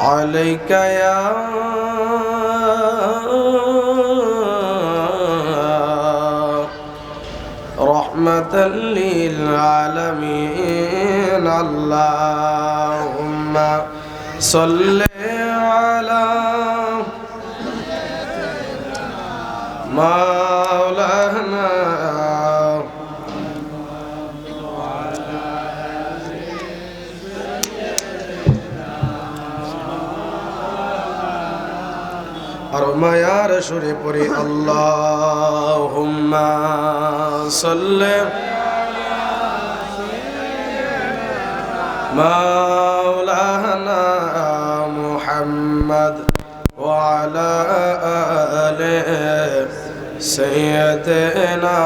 عليك يا رحمة للعالمين اللهم صل على مولانا সুরে পড়ি আল্লাহুম্মা সাল্লি মাওলানা মুহাম্মদ وعلى آل سيدنا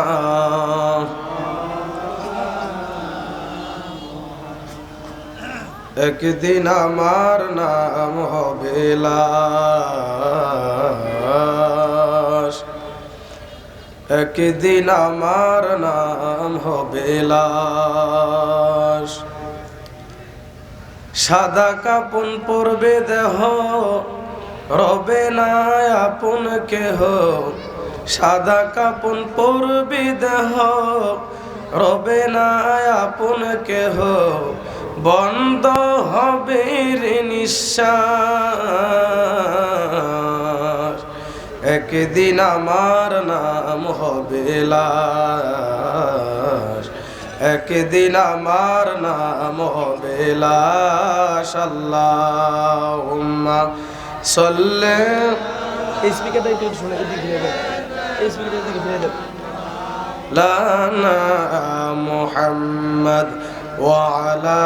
একদিন আমার নাম হবে লাশ একদিন আমার নাম হবে লাশ। সাদা কাপন পরবে দেহ, রবে না আপন কেহ। সাদা কাপন পরবে দেহ, রবে না আপন কেহ। বন্ধ হবে নিঃশ্বাস। একদিন আমার নাম হবে লাশ একদিন আমার নাম হবে লাশ আল্লাহুম্মা সাল্লি এই স্পিকারটা একটু শুনে এদিকে ঘুরে দেন এই স্পিকারটা এদিকে ঘুরে দেন لنا محمد وعلى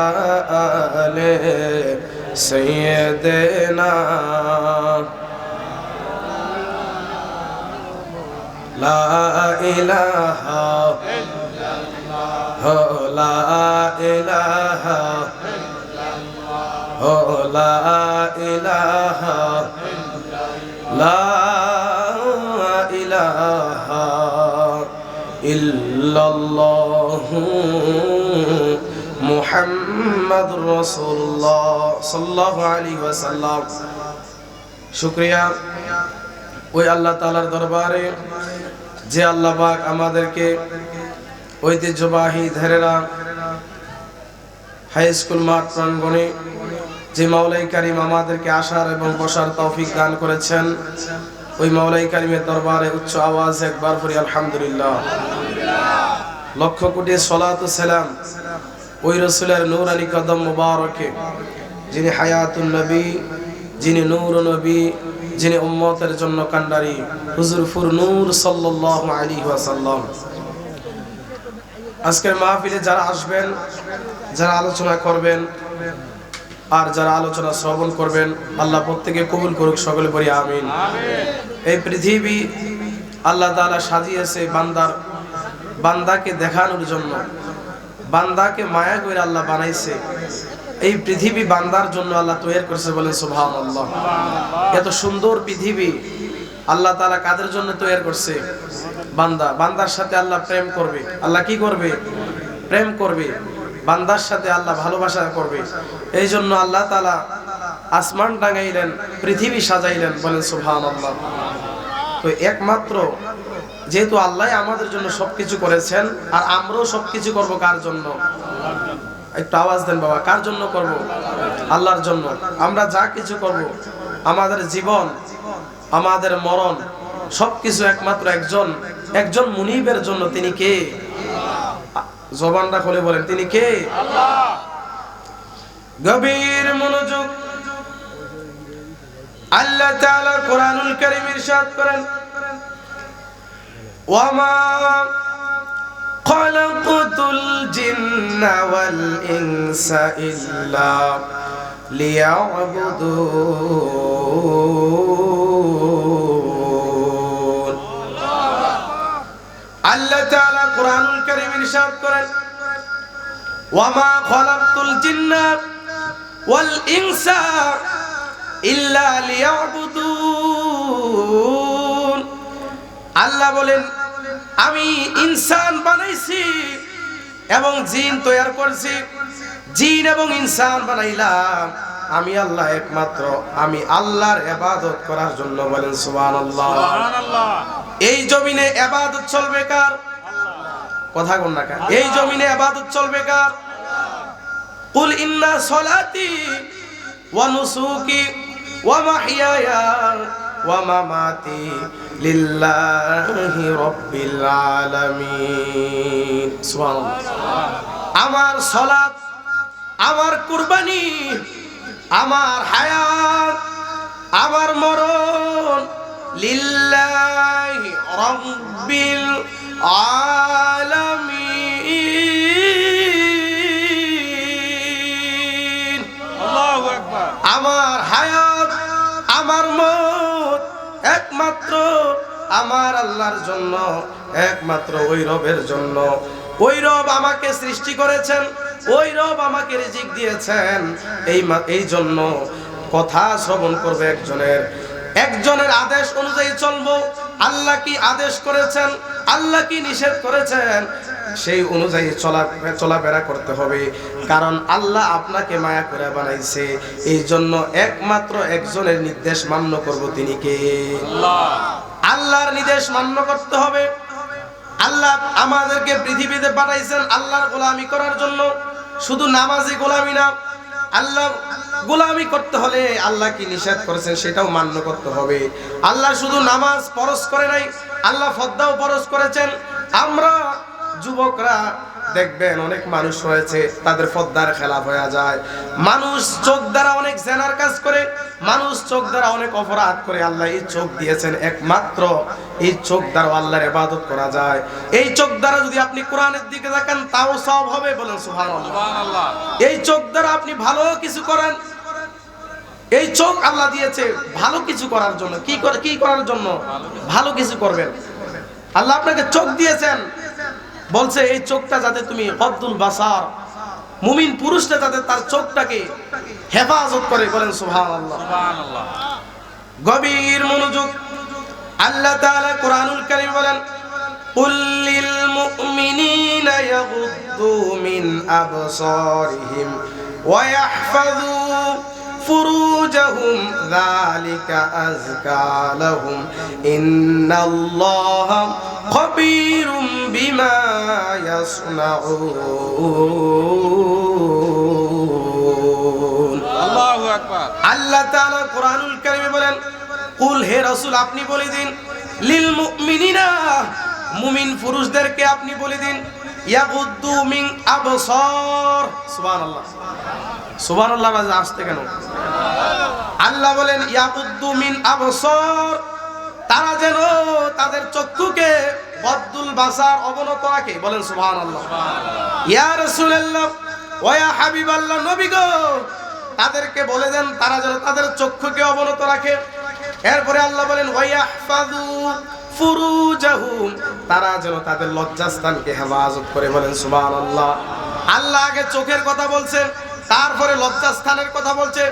آل سيدنا লা ইলাহা হো লা ইলাহা হো লা ইলাহা লা ইলাহা ইল্লাল্লাহু মুহাম্মদ রাসূলুল্লাহ সাল্লাল্লাহু আলাইহি ওয়াসাল্লাম। শুকরিয়া। ওই আল্লাহ তালার দরবারে, যে আল্লাহ পাক আমাদেরকে ঐতিহ্যবাহী ধারেরা, হাই স্কুল মাঠ প্রাঙ্গণে যে মাওলাই কারিম আমাদেরকে আসার এবং বসার তৌফিক দান করেছেন, ওই মাওলাই কারিমের দরবারে উচ্চ আওয়াজ একবার করি, আলহামদুলিল্লাহ। লক্ষ কোটি সলাত সালাম ওই রসুলের নূর আলী কদম মুবারকে, যিনি হায়াতুন নবী, যিনি নূর নবী যিনি উম্মতের জন্য কান্ডারি হুজুর ফুর নূর সাল্লাল্লাহু আলাইহি ওয়াসাল্লাম। আজকের মাহফিলে যারা আসবেন, যারা আলোচনা করবেন, আর যারা আলোচনা শ্রবণ করবেন, আল্লাহ প্রত্যেকে কবুল করুক, সকলে পড়ি আমিন। এই পৃথিবী আল্লাহ তাআলা সাজিয়েছে বান্দার, বান্দাকে দেখানোর জন্য। বান্দাকে মায়া করে আল্লাহ বানাইছে। এই পৃথিবী বান্দার জন্য আল্লাহ তৈরি করছে বলেন সুবহান আল্লাহ এত সুন্দর পৃথিবী আল্লাহ তাআলা কাদের জন্য তৈরি করছে? বান্দা, বান্দার সাথে আল্লাহ প্রেম করবে। আল্লাহ কি করবে? প্রেম করবে। বান্দার সাথে আল্লাহ ভালোবাসা করবে। এই জন্য আল্লাহ তালা আসমান টাঙাইলেন, পৃথিবী সাজাইলেন বলেন সুবহান আল্লাহ তো একমাত্র যেহেতু আল্লাহ আমাদের জন্য সবকিছু করেছেন, আর আমরাও সবকিছু করব কার জন্য? একটু আওয়াজ দেন বাবা, কার জন্য করব? আল্লাহর জন্য। আমরা যা কিছু করব, আমাদের জীবন, আমাদের মরণ, সবকিছু একমাত্র একজন একজন মুনিবের জন্য। তিনি কে? জবানটা খুলে বলেন, তিনি কে? গভীর মনোযোগ। আল্লাহ তাআলা কোরআনুল কারীম ইরশাদ করেন। খলকুতুল জিন্না ওয়াল ইনসা ইল্লা লিয়াবুদুন আল্লাহ তাআলা কোরআনুল কারীম ইরশাদ করেন, ওয়ামা খলাকতুল জিন্না ওয়াল ইনসা ইল্লা লিয়াবুদুন। আল্লাহ বলেন আমি ইনসান বানাইছি এবং জিন তৈরি করছি। জিন এবং ইনসান বানাইলাম। আমি আল্লাহ একমাত্র। আমি আল্লাহর ইবাদত করার জন্য বলেন সুবহানাল্লাহ। এই জমিনে ইবাদত চলবে কার? কথা কোন না কার? এই জমিনে ইবাদত চলবে কার? কুল ইন্না সলাতি ওয়া নুসুকি ওয়া মাহইয়ায়া ওয়া মামাতি লিল্লাহি রাব্বিল আলামিন সুবহানাল্লাহ আমার সলাত আমার কুরবানি আমার হায়াত আমার মরণ লিল্লাহি রাব্বিল আলামিন। আমার হায়াত আমার মত একমাত্র আমার আল্লাহর জন্য, একমাত্র ওই রবের জন্য। ওই রব আমাকে সৃষ্টি করেছেন, ওই রব আমাকে রিজিক দিয়েছেন। এই এই জন্য কথা শ্রবণ করবে একজনের। একজনের আদেশ অনুযায়ী চলবো। আল্লাহ কি আদেশ করেছেন? আল্লাহ কি নিষেধ করেছেন? সেই অনুযায়ী চলা, চলাফেরা করতে হবে। কারণ আল্লাহ আপনাকে মায়া করে বানাইছে। এই জন্য একমাত্র একজনের নির্দেশ মান্য করব তিনি কে? আল্লাহর নির্দেশ মান্য করতে হবে। আল্লাহ আমাদেরকে পৃথিবীতে পাঠাইছেন আল্লাহর গোলামি করার জন্য। শুধু নামাজি গোলামি না, আল্লাহ গোলামি করতে হলে আল্লাহ কি নিষেধ করেছেন সেটাও মান্য করতে হবে। আল্লাহ শুধু নামাজ পরশ করে নাই, আল্লাহ ফদ্দাও পরশ করেছেন। আমরা যুবকরা দেখবেন অনেক মানুষ রয়েছে তাদের ফদ্দার খেলাফ হয়ে যায়। মানুষ চোখ দ্বারা অনেক জেনার কাজ করে মানুষ চোখ দ্বারা অনেক অপরাধ করে আল্লাহ এই চোখ দিয়েছেন একমাত্র এই চোখ দ্বারা আল্লাহর ইবাদত করা যায়। এই চোখ দ্বারা যদি আপনি কোরআনের দিকে তাকান তাও সব হবে বলেন সুবহানাল্লাহ। এই চোখ দ্বারা আপনি ভালো কিছু করেন। এই চোখ আল্লাহ দিয়েছে ভালো কিছু করার জন্য। কি করে কি করার জন্য? ভালো কিছু করবেন। আল্লাহ আপনাকে চোখ দিয়েছেন। বলছে এই চোখটা যাতে তুমি অব্দুল বাসার মুমিন পুরুষটা যাতে তার চোখটাকে হেফাজত করে বলেন সুবহানাল্লাহ গভীর মনোযোগ আল্লাহ তাআলা কোরআনুল কারীম বলেন قل للمؤمنين يغضوا من أبصارهم ويحفظوا ফুরুজাহুম যালিকা আযকা লাহুম ইন্নাল্লাহা খবীরুম বিমা ইয়াসনাউন আল্লাহু আকবার। আল্লাহ তাআলা কোরআনুল কারীমে বলেন কুল হে রাসূল আপনি বলে দিন লিল মুমিনিনা মুমিন পুরুষদেরকে আপনি বলে দিন ইয়াগুদ্দু মিন আবসার। সুবহানাল্লাহ। সুবহানাল্লাহ বাজে আসতে কেন? আল্লাহ বলেন ইয়াগুদ্দু মিন আবসার, তারা যেন তাদের চক্ষুকে বদ্দুল বাসার অবনত রাখে। বলেন সুবহানাল্লাহ। ইয়া রাসূলুল্লাহ ওয়া হাবিবাল্লাহ, নবী গো, তাদেরকে বলে দেন, তারা যেন তাদের চক্ষুকে অবনত রাখে। এরপরে আল্লাহ বলেন ওয়াইয়াহফাযু ফুরুজাহুম তারা যেন তাদের লজ্জাস্থানকে হেফাজত করে বলেন সুবহানাল্লাহ। আল্লাহ আগে চোখের কথা বলছেন তারপরে লজ্জাস্থানের কথা বলছে।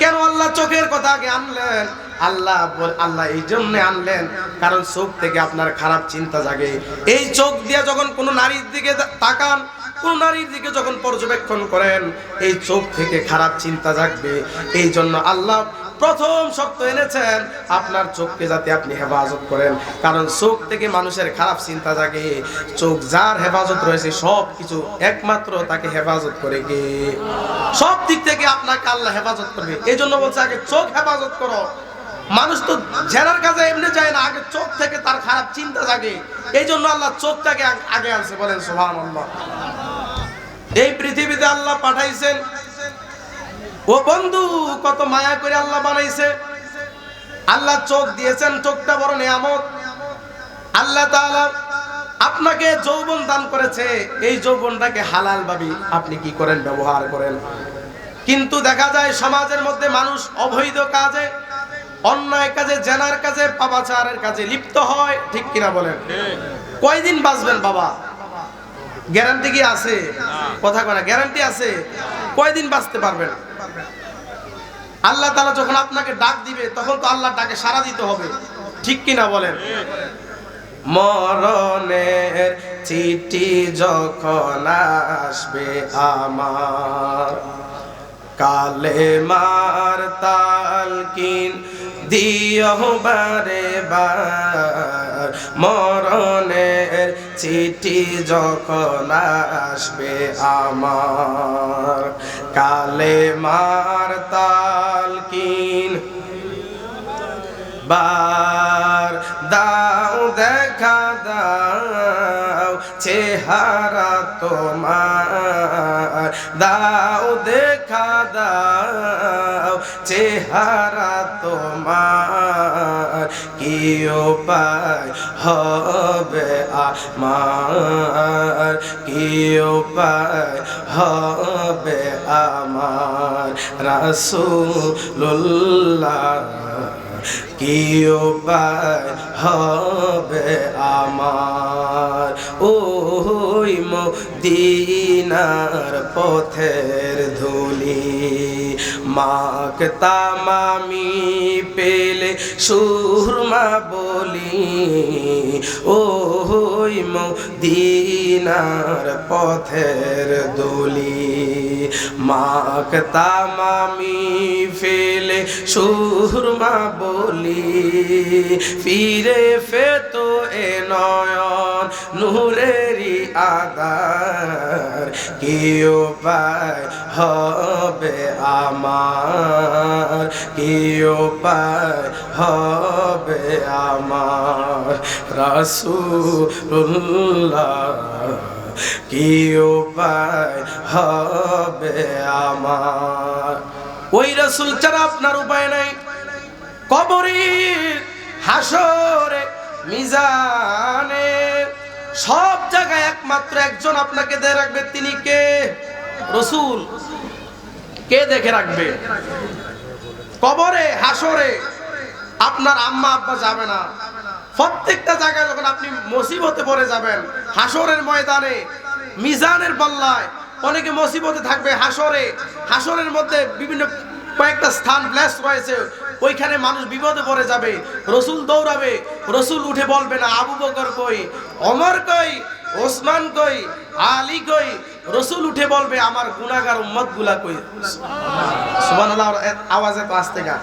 কেন আল্লাহ চোখের কথা আগে আনলেন? আল্লাহ আল্লাহ এই জন্য আনলেন, কারণ চোখ থেকে আপনার খারাপ চিন্তা জাগে। এই চোখ দিয়ে যখন কোনো নারীর দিকে তাকান, কোন নারীর দিকে যখন পর্যবেক্ষণ করেন, এই চোখ থেকে খারাপ চিন্তা জাগবে। এই জন্য আল্লাহ প্রথম শর্ত এনেছেন, আপনার চোখকে যাতে আপনি হেফাজত করেন। কারণ চোখ থেকে মানুষের খারাপ চিন্তা জাগে। চোখ যার হেফাজত রয়েছে সব কিছু একমাত্র তাকে হেফাজত করে গে। সব দিক থেকে আপনাকে আল্লাহ হেফাজত করবে। এই জন্য বলছে, আগে চোখ হেফাজত করো। মানুষ তো জেনার কাছে এমনি যায় না, আগে চোখ থেকে তার খারাপ চিন্তা জাগে। এই জন্য আল্লাহ চোখটাকে আগে আনছে, বলেন সোহান এই পৃথিবীতে আল্লাহ পাঠাইছেন ও বন্ধু কত মায়া করে আল্লাহ বানাইছে। আল্লাহ চোখ দিয়েছেন চোখটা বড় নিয়ামত। আল্লাহ তাআলা আপনাকে যৌবন দান করেছে। এই যৌবনটাকে হালাল ভাবে আপনি কি করেন ব্যবহার করেন। কিন্তু দেখা যায় সমাজের মধ্যে মানুষ অবৈধ কাজে অন্যায় কাজে জেনার কাজে পাপাচারের কাজে লিপ্ত হয় ঠিক কিনা বলেন? কয়দিন বাঁচবেন বাবা? গ্যারান্টি কি আছে? কথা কয় না গ্যারান্টি আছে? কয়দিন বাঁচতে পারবেন? আল্লাহ তাআলা যখন আপনাকে ডাক দিবে, তখন তো আল্লাহ ডাকে সাড়া দিতে হবে। ঠিক কিনা বলেন? মরণের চিঠি যখন আসবে আমার কালে মার তালকিন দিও বারে বার মরণের চিঠি যখন আসবে আমার কালে মার তালকিন বার দাও, দেখা দাও, চেহারা তোমার। দাও, দেখা দাও, চেহারা তোমার। কি উপায় হবে আমার কি উপায় হবে আমার রাসূলুল্লাহ। কি উপায় হবে আমার ওই মদিনার পথের ধুলি। মাকতাম আমি পেলে সুরমা বলি ওই মদিনার পথের দলি মাকতাম আমি ফেলে সুরমা বলি। ফিরে ফে তো এ নয়ন নূরেরই আদার কি উপায় হবে আমার কি উপায় হবে আমার, রাসূলুল্লাহ কি উপায় হবে আমার। ওই রাসূল ছাড়া আপনার উপায় নাই। কবরে হাসরে, মিজানে সব জায়গায় একমাত্র একজন আপনাকে দিয়ে রাখবে, তিনি কে? রসুল। কে দেখে রাখবে? কবরে হাসরে আপনার আম্মা, আব্বা যাবে না। প্রত্যেকটা জায়গায় যখন আপনি মুসিবতে পড়ে যাবেন হাসরের ময়দানে, মিজানের পাল্লায়, অনেকে মুসিবতে থাকবে হাসরে হাসরের মধ্যে বিভিন্ন কয়েকটা স্থান ব্লেস রয়েছে ওইখানে মানুষ বিপদে পড়ে যাবে রসুল দৌড়াবে রসুল উঠে বলবে না আবু বকর কই অমর কই ওসমান কই আলী কই রসুল উঠে বলবে আমার গুনাহগার উম্মতগুলা কই। সুবহানাল্লাহ আওয়াজে তো আসতে গা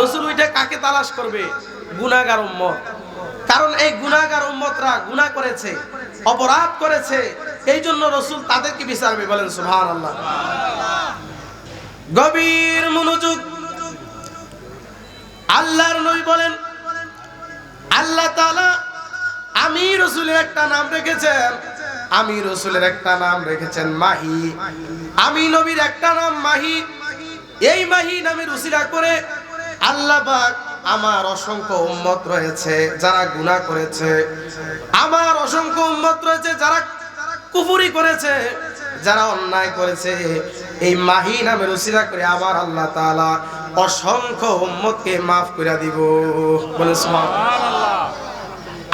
রসুল উঠে কাকে তালাশ করবে? গুনাহগার উম্মত। কারণ এই গুনাহগার উম্মতরা গুনাহ করেছে অপরাধ করেছে এই জন্য রসুল তাদেরকে বিচারবে বলেন সুবহানাল্লাহ। গভীর মনোযোগ আল্লাহর নবী বলেন, আল্লাহ তাআলা আমি রসুলের একটা নাম রেখেছেন। আমি রসুলের একটা নাম রেখেছেন মাহি। আমি নবীর একটা নাম মাহি। এই মাহি নামে রুসিরা করে আল্লাহ আমার অসংখ্য উম্মত রয়েছে, যারা গুনাহ করেছে। আমার অসংখ্য উম্মত রয়েছে, যারা কুফুরি করেছে, যারা অন্যায় করেছে। এই মাহি নামে রুসিরা করে আবার আল্লাহ তাআলা অসংখ্য উম্মতকে মাফ করে দিব। বলে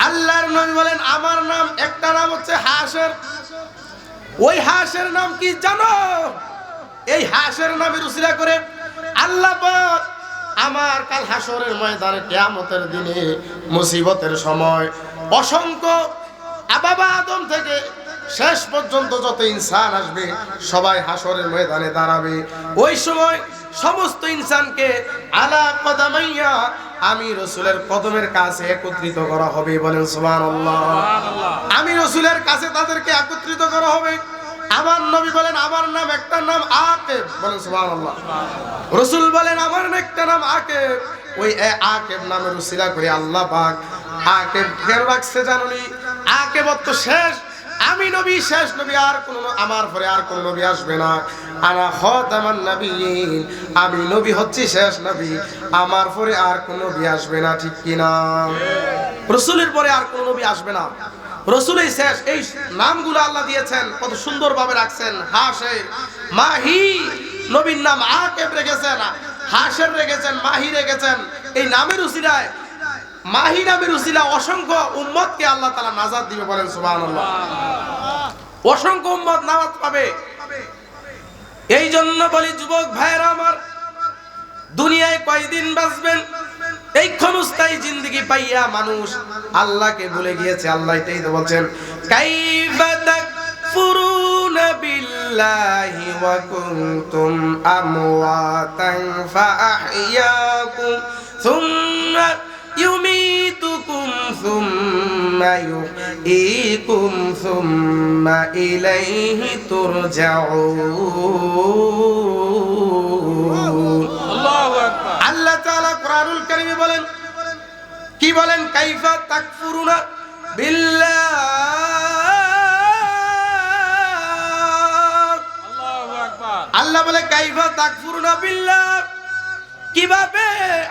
আল্লাহর নবী বলেন, আমার নাম, একটা নাম হচ্ছে হাসের। ওই হাসের নাম কি জানো? এই হাসের নামে রুসিলা করে আল্লাহ আমার কাল হাসরের ময়দানে কিয়ামতের দিনে মুসিবতের সময় অসংখ্য আবাবা আদম থেকে শেষ পর্যন্ত যত ইনসান আসবে, সবাই হাসরের ময়দানে দাঁড়াবে। ওই সময় সমস্ত ইনসানকে আলা কদামাইয়া আমি রসুলের কদমের কাছে একত্রিত করা হবে বলেন সুবহানাল্লাহ। আমি রসুলের কাছে তাদেরকে একত্রিত করা হবে। আমার নবী বলেন, আমার নাম একটা নাম আকেব। বলেন সুবহানাল্লাহ। রসুল বলেন, আমার একটা নাম আকেব। ওই আকেব নামে রুসিলা করে আল্লাহ পাক আকেব কেন রাখছে জানুনি? আকেব তো শেষ আমি নবী, শেষ নবী, আর কোন আমার পরে আর কোন নবী আসবে না। আনা খাতামান নবী আমি নবী হচ্ছি, শেষ নবী। আমার পরে আর কোন নবী আসবে না, ঠিক কিনা? রসুলের পরে আর কোন নবী আসবে না। রসুলই শেষ। এই নামগুলো আল্লাহ দিয়েছেন, কত সুন্দরভাবে রাখছেন। হাসের মাহি, নবীর নাম আকেব রেখেছেন, হাসের রেখেছেন, মাহি রেখেছেন। এই নামের উসিলায় মাহি নামের উসিলা অসংখ্য উম্মতকে আল্লাহ তালা নাজাদ দিবে বলেন সুবাহ অসংখ্য উম্মত নামাজ পাবে। এই জন্য বলি, যুবক ভাইয়েরা আমার, দুনিয়ায় কয়দিন বাঁচবেন? এই ক্ষণস্থায়ী জিন্দগি পাইয়া মানুষ আল্লাহকে ভুলে গিয়েছে, আল্লাহ এটাই তো বলছেন বিল্লাহি ওয়া কুনতুম আমওয়াতান ফাআহইয়াকুম, সুম্মা ثم يحييكم ثم إليه ترجعون আল্লাহ তাআলা কোরআনুল কারীমে বলেন কি বলেন কাইফা তাকফুরুনা বিল্লাহ আল্লাহ বলে কাইফা তাকফুরুনা বিল্লাহ কিভাবে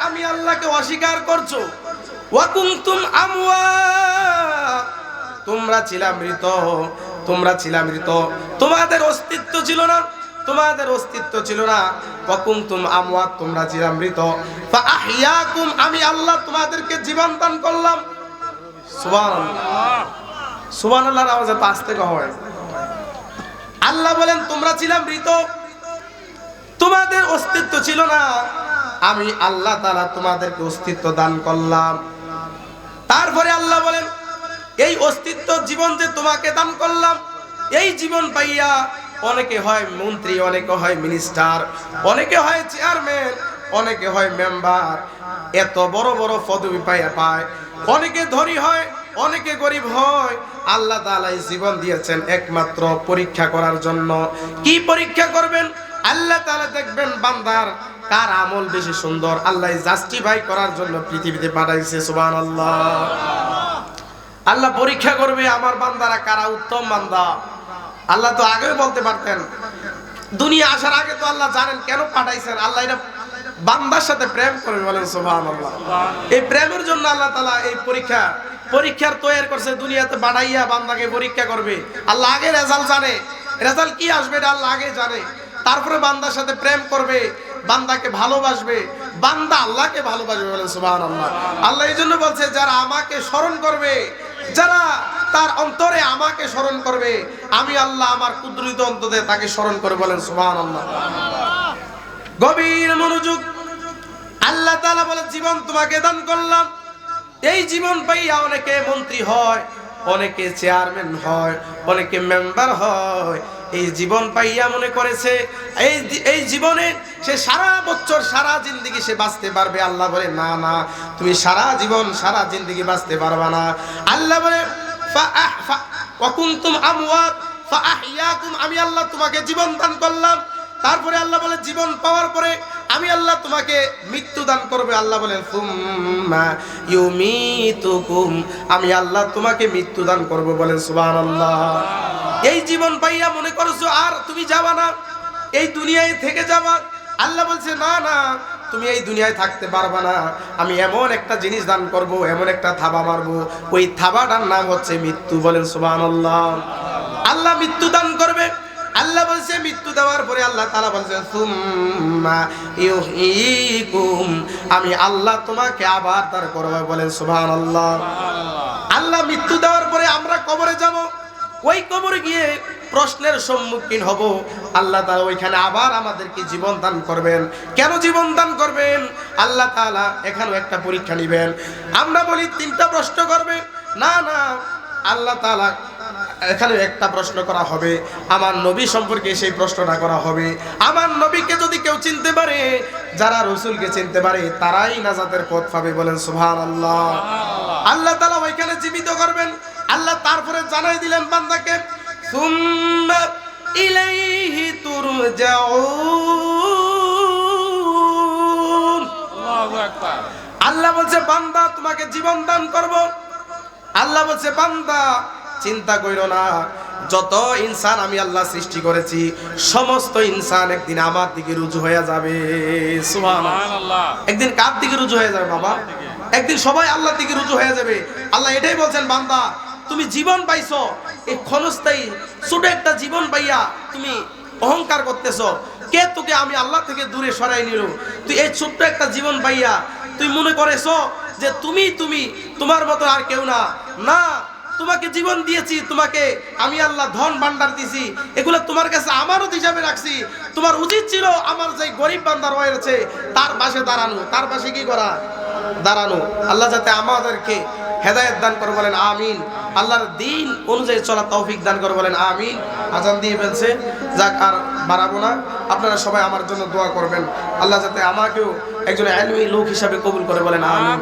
আমি আল্লাহকে অস্বীকার করছো ওয়া কুনতুম আমওয়াত তোমরা ছিলা মৃত, তোমরা ছিলা মৃত। তোমাদের অস্তিত্ব ছিল না, তোমাদের অস্তিত্ব ছিল না। ওয়াকুনতুম আমওয়াত, তোমরা ছিলা মৃত। ফাআহইয়াকুম, আমি আল্লাহ তোমাদেরকে জীবন দান করলাম। সুবহানাল্লাহ। সুবহানাল্লাহর আওয়াজে তো আস্তে হয়। আল্লাহ বলেন, তোমরা ছিলা মৃত। তোমাদের অস্তিত্ব ছিল না। আমি আল্লাহ তাআলা তোমাদেরকে অস্তিত্ব দান করলাম। তারপরে আল্লাহ বলেন এই অস্তিত্ব জীবন যে তোমাকে দান করলাম, এই জীবন পাইয়া অনেকে হয় মন্ত্রী, অনেকে হয় মিনিস্টার অনেকে হয় চেয়ারম্যান অনেকে হয় মেম্বার এত বড় বড় পদবি পাইয়া পায়। অনেকে ধনী হয়, অনেকে গরিব হয়। আল্লাহ তাআলা এই জীবন দিয়েছেন একমাত্র পরীক্ষা করার জন্য। কি পরীক্ষা করবেন? আল্লাহ তাআলা দেখবেন বান্দার কার আমল বেশি সুন্দর। আল্লাহ জাস্টিফাই করার জন্য পৃথিবীতে পাঠাইছে, সুবহানাল্লাহ। আল্লাহ পরীক্ষা করবে আমার বান্দারা কারা উত্তম বান্দা। আল্লাহ তো আগেও বলতে পারতেন, দুনিয়া আসার আগে তো আল্লাহ জানেন কেন পাঠাইছেন। আল্লাহ এটা বান্দার সাথে প্রেম করবে বলেন, সুবহানাল্লাহ। এই প্রেমের জন্য আল্লাহ তাআলা এই পরীক্ষা, পরীক্ষার তৈরি করছে দুনিয়াতে বাড়াইয়া বান্দাকে পরীক্ষা করবে। আল্লাহ আগে রেজাল্ট জানে। রেজাল্ট কি আসবে এটা আল্লাহ আগে জানে। তারপরে বান্দার সাথে প্রেম করবে, বান্দাকে ভালোবাসবে, বান্দা আল্লাহকে ভালোবাসবে বলেন, সুবহানাল্লাহ। আল্লাহ এই জন্য বলছে, যারা আমাকে স্মরণ করবে যারা তার অন্তরে আমাকে স্মরণ করবে, আমি আল্লাহ আমার কুদ্রিত অন্তরে তাকে স্মরণ করে বলেন সুহান আল্লাহ গভীর মনোযোগ, আল্লাহ তালা বলে জীবন তোমাকে দান করলাম। এই জীবন পাইয়া অনেকে মন্ত্রী হয়, অনেকে চেয়ারম্যান হয়, অনেকে মেম্বার হয়। এই জীবন পাইয়া মনে করেছে, এই এই জীবনে সে সারা বছর, সারা জিন্দগি সে বাঁচতে পারবে। আল্লাহ বলে, না না, তুমি সারা জীবন, সারা জিন্দগি বাঁচতে পারবা না। আল্লাহ বলে আমি আল্লাহ তোমাকে জীবন দান করলাম। তারপরে আল্লাহ বলে, জীবন পাওয়ার পরে আমি আল্লাহ তোমাকে মৃত্যু দান করবে, আল্লাহ বলেন আমি আল্লাহ তোমাকে মৃত্যু দান করব বলেন, সুবহানাল্লাহ। এই জীবন পাইয়া মনে করছ, আর তুমি যাবা না, এই দুনিয়ায় থেকে যাবা? আল্লাহ বলছে, না না, তুমি এই দুনিয়ায় থাকতে পারবা না। আমি এমন একটা জিনিস দান করব, এমন একটা থাবা মারবো। ওই থাবাটার নাম হচ্ছে মৃত্যু বলেন, সুবহানাল্লাহ। আল্লাহ মৃত্যু দান করবে আল্লাহ বলছে, মৃত্যু দেওয়ার পরে আল্লাহ তাআলা বলছে আমি আল্লাহ তোমাকে আবার তার করবে বলেন, সুবহানাল্লাহ। আল্লাহ আল্লাহ মৃত্যু দেওয়ার পরে আমরা কবরে যাব। ওই কবরে গিয়ে প্রশ্নের সম্মুখীন হব। আল্লাহ তাআলা ওইখানে আবার আমাদেরকে জীবন দান করবেন। কেন জীবন দান করবেন? আল্লাহ তাআলা এখানেও একটা পরীক্ষা নেবেন। আমরা বলি, তিনটা প্রশ্ন করবে। না না, আল্লাহ তাআলা এখানে একটা প্রশ্ন করা হবে আমার নবী সম্পর্কে সেই প্রশ্নটা করা হবে। আমার নবীকে যদি কেউ চিনতে পারে যারা রসুলকে চিনতে পারে তারাই নাজাতের পথ পাবে বলেন সুভান আল্লাহ আল্লাহ তালা ওইখানে জীবিত করবেন। আল্লাহ তারপরে জানাই দিলেন বান্দাকে ইলাইহি তুরজাউন। আল্লাহ বলছে বান্দা তোমাকে জীবন দান করব। আল্লাহ বলছে বান্দা চিন্তা কইরো না। যত ইনসান আমি আল্লাহ সৃষ্টি করেছি সমস্ত ইনসান একদিন আমার দিকে রুজু হয়ে যাবে। একদিন কার দিকে রুজু হয়ে যাবে বাবা? একদিন সবাই আল্লাহ দিকে রুজু হয়ে যাবে। আল্লাহ এটাই বলছেন বান্দা তুমি জীবন পাইছো এই ক্ষণস্থায়ী ছোট একটা জীবন পাইয়া তুমি অহংকার করতেছো। কে তোকে আমি আল্লাহ থেকে দূরে সরাই নিল? তুই এই ছোট্ট একটা জীবন পাইয়া তুই মনে করেছ যে তুমি তুমি তোমার মতো আর কেউ না? না তোমাকে জীবন দিয়েছি, তোমাকে আমি আল্লাহ ধন ভান্ডার দিছি। এগুলো তোমার কাছে আমারও হিসাবে রাখছি। তোমার উচিত ছিল আমার যে গরিব বান্দার রয়েছে তার পাশে দাঁড়ানো। তার পাশে কি করা? দাঁড়ানো। আল্লাহ যাতে আমাদেরকে হেদায়েত দান করে বলেন, আমিন। আল্লাহর দিন অনুযায়ী চলা তৌফিক দান করে বলেন, আমিন। আজান দিয়ে ফেলছে, যাক আর বাড়াবো না। আপনারা সবাই আমার জন্য দোয়া করবেন। আল্লাহ যাতে আমাকেও একজন আলমী লোক হিসাবে কবুল করে বলেন আমিন।